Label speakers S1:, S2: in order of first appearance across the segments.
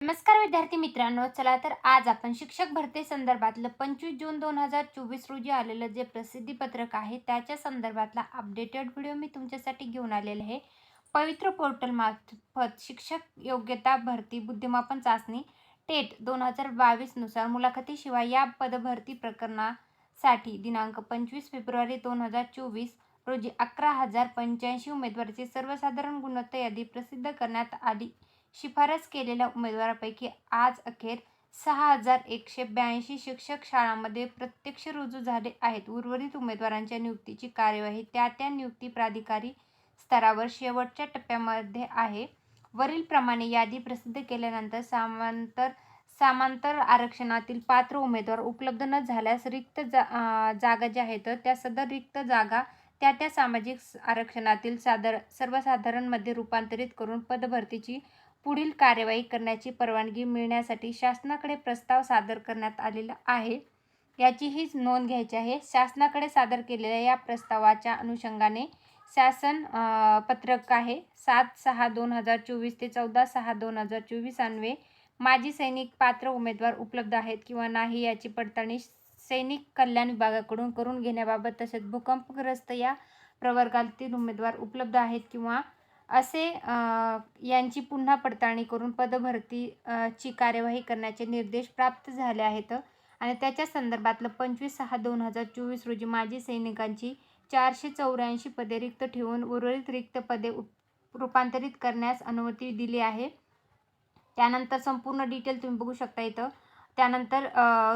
S1: नमस्कार विद्यार्थी मित्रांनो चला तर आज आपण शिक्षक भरती संदर्भातलं पंचवीस जून दोन हजार चोवीस रोजी आलेलं जे प्रसिद्धी पत्रक आहे त्याच्या संदर्भातला अपडेटेड व्हिडिओ मी तुमच्यासाठी घेऊन आलेले आहे. पवित्र पोर्टल मार्फत शिक्षक योग्यता भरती बुद्धिमापन चाचणी टेट दोन हजार बावीसनुसार मुलाखतीशिवाय या पदभरती प्रकरणासाठी दिनांक पंचवीस फेब्रुवारी दोन हजार चोवीस रोजी अकरा हजार पंच्याऐंशी उमेदवाराची सर्वसाधारण गुणवत्ता यादी प्रसिद्ध करण्यात आली. शिफारस केलेल्या उमेदवारापैकी आज अखेर सहा हजार एकशे ब्याऐंशी शिक्षक शाळांमध्ये प्रत्यक्ष रुजू झाले आहेत. उर्वरित उमेदवारांच्या नियुक्तीची कार्यवाही त्या त्या नियुक्ती प्राधिकारी स्तरावर शेवटच्या टप्प्यामध्ये आहे. वरीलप्रमाणे यादी प्रसिद्ध केल्यानंतर सामांतर सामांतर आरक्षणातील पात्र उमेदवार उपलब्ध न झाल्यास रिक्त जा जागा ज्या आहेत त्या सदर रिक्त जागा त्या त्या सामाजिक आरक्षणातील सादर सर्वसाधारणमध्ये रूपांतरित करून पदभरतीची पुढील कार्यवाही करण्याची परवानगी मिळण्यासाठी शासनाकडे प्रस्ताव सादर करण्यात आलेला आहे. याचीही नोंद घ्यायची आहे. शासनाकडे सादर केलेल्या या प्रस्तावाच्या अनुषंगाने शासन पत्रक आहे. सात सहा दोन हजार चोवीस ते चौदा सहा दोन हजार चोवीस अन्वे माजी सैनिक पात्र उमेदवार उपलब्ध आहेत किंवा नाही याची पडताळणी सैनिक कल्याण विभागाकडून करून घेण्याबाबत तसेच भूकंपग्रस्त या प्रवर्गातील उमेदवार उपलब्ध आहेत किंवा असे यांची पुन्हा पडताळणी करून पदभरती ची कार्यवाही करण्याचे निर्देश प्राप्त झाले आहेत. आणि त्याच्या संदर्भातलं पंचवीस सहा दोन हजार चोवीस रोजी माजी सैनिकांची चारशे चौऱ्याऐंशी पदे रिक्त ठेवून उर्वरित रिक्त पदे उप रूपांतरित करण्यास अनुमती दिली आहे. त्यानंतर संपूर्ण डिटेल तुम्ही बघू शकता इथं. त्यानंतर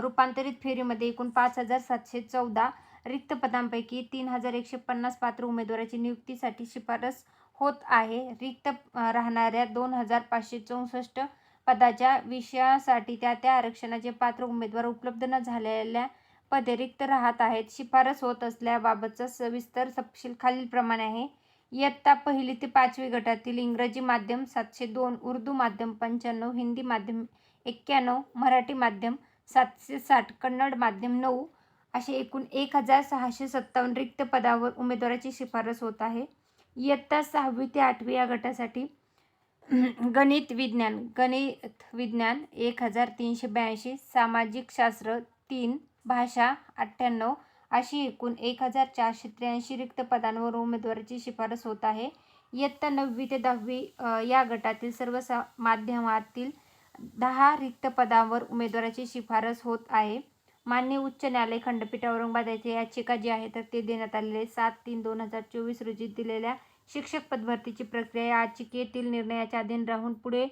S1: रूपांतरित फेरीमध्ये एकूण पाच हजार सातशे चौदा रिक्त पदांपैकी तीन हजार एकशे पन्नास पात्र उमेदवाराची नियुक्तीसाठी शिफारस होत आहे. रिक्त राहणाऱ्या दोन हजार पाचशे चौसष्ट पदाच्या विषयासाठी त्या त्या आरक्षणाचे पात्र उमेदवार उपलब्ध न झालेल्या पदे रिक्त राहत आहेत. शिफारस होत असल्याबाबतचा सविस्तर तपशील खालीलप्रमाणे आहे. इयत्ता पहिली ते पाचवी गटातील इंग्रजी माध्यम सातशे दोन उर्दू माध्यम पंच्याण्णव हिंदी माध्यम एक्क्याण्णव मराठी माध्यम सातशे साठ कन्नड माध्यम नऊ असे एकूण एक हजार सहाशे सत्तावन्न रिक्त पदावर उमेदवाराची शिफारस होत आहे. इयत्ता सहावी ते आठवी या गटासाठी गणित विज्ञान गणित विज्ञान एक हजार तीनशे ब्याऐंशी सामाजिक शास्त्र तीन भाषा अठ्ठ्याण्णव अशी एकूण एक हजार चारशे त्र्याऐंशी रिक्त पदांवर उमेदवाराची शिफारस होत आहे. इयत्ता नववी ते दहावी या गटातील सर्व सा माध्यमातील दहा रिक्त पदांवर उमेदवाराची शिफारस होत आहे. मान्य उच्च न्यायालय खंडपीठ औरंगाबाद याची याचिका जी आहे तर ते देण्यात आलेले सात तीन दोन हजार चोवीस रोजी दिलेल्या शिक्षक पदभरतीची प्रक्रिया याचिकेतील निर्णयाच्या अधीन राहून पुढे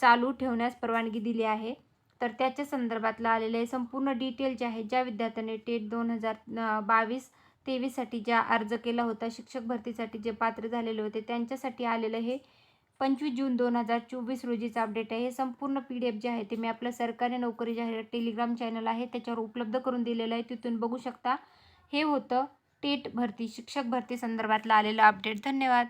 S1: चालू ठेवण्यास परवानगी दिली आहे. तर त्याच्या संदर्भातलं आलेले संपूर्ण डिटेल जे आहे ज्या विद्यार्थ्यांनी टेट दोन हजार बावीस तेवीससाठी ज्या अर्ज केला होता शिक्षक भरतीसाठी जे पात्र झालेले होते त्यांच्यासाठी आलेलं हे पंचवीस जून दोन हजार चोवीस रोजीचं अपडेट आहे. हे संपूर्ण पी डी एफ जे आहे ते मी आपलं सरकारी नोकरी जाहीर टेलिग्राम चॅनल आहे त्याच्यावर उपलब्ध करून दिलेलं आहे. तिथून बघू शकता. हे होतं टेट भरती शिक्षक भरती संदर्भातलं आलेलं अपडेट धन्यवाद.